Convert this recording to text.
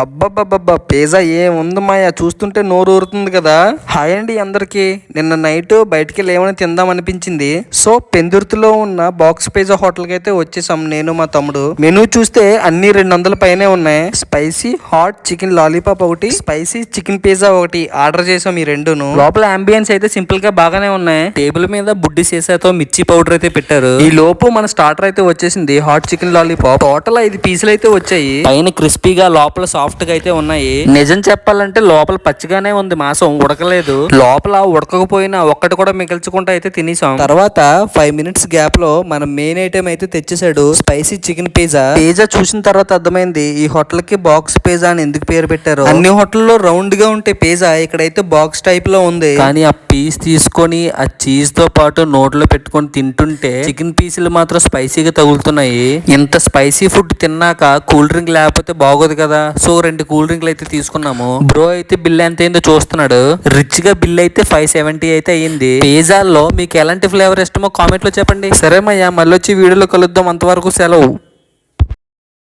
అబ్బబ్బబ్బబ్బా పిజ్జా ఏముంది మాయా? చూస్తుంటే నోరు ఊరుతుంది కదా. హాయ్ అండి అందరికి. నిన్న నైట్ బయటికి ఏమైనా తిందాం అనిపించింది. సో పెందుర్తిలో ఉన్న బాక్స్ పిజ్జా హోటల్కి అయితే వచ్చేసాం నేను మా తమ్ముడు. మెనూ చూస్తే అన్ని రెండు వందల పైనే ఉన్నాయి. స్పైసీ హాట్ చికెన్ లాలీపాప్ ఒకటి స్పైసీ చికెన్ పిజ్జా ఒకటి ఆర్డర్ చేసాం ఈ రెండును. లోపల అంబియన్స్ అయితే సింపుల్గా బాగానే ఉన్నాయి. టేబుల్ మీద బుడ్డి సీసాతో మిర్చి పౌడర్ అయితే పెట్టారు. ఈ లోపు మన స్టార్టర్ అయితే వచ్చేసింది హాట్ చికెన్ లాలీపాప్. టోటల్ ఐదు పీసులు అయితే వచ్చాయి. పైన క్రిస్పీగా లోపల సాఫ్ట్ గా అయితే ఉన్నాయి. నిజం చెప్పాలంటే లోపల పచ్చిగానే ఉంది. మాంసం ఉడకలేదు. లోపల ఉడకకపోయినా ఒక్కటి కూడా మిగిల్చకుండా అయితే తినేసాం. తర్వాత ఫైవ్ మినిట్స్ గ్యాప్లో మన మెయిన్ ఐటమ్ అయితే తెచ్చేసాడు స్పైసీ చికెన్ పిజ్జా. పిజ్జా చూసిన తర్వాత అర్థమైంది ఈ హోటల్కి బాక్స్ పిజ్జా అని ఎందుకు పేరు పెట్టారు? అన్ని హోటల్లో రౌండ్గా ఉంటే పిజ్జా ఇక్కడైతే బాక్స్ టైప్లో ఉంది. కానీ ఆ పీస్ తీసుకొని ఆ చీజ్తో పాటు నోట్లో పెట్టుకొని తింటుంటే చికెన్ పీసులు మాత్రం స్పైసీగా తగులుతున్నాయి. ఇంత స్పైసీ ఫుడ్ తిన్నాక కూల్ డ్రింక్ లేకపోతే బాగోదు కదా. సో రెండు కూల్ డ్రింక్లు అయితే తీసుకున్నాము. బ్రో అయితే బిల్ ఎంత అయిందో చూస్తున్నాడు. రిచ్గా బిల్ అయితే ఫైవ్ సెవెంటీ అయితే అయ్యింది పిజ్జాల్లో మీకు ఎలాంటి ఫ్లేవర్ ఇష్టమో కామెంట్లో చెప్పండి. సరే మయ్యా మళ్ళీ వచ్చి వీడియోలో కలుద్దాం. అంతవరకు సెలవు.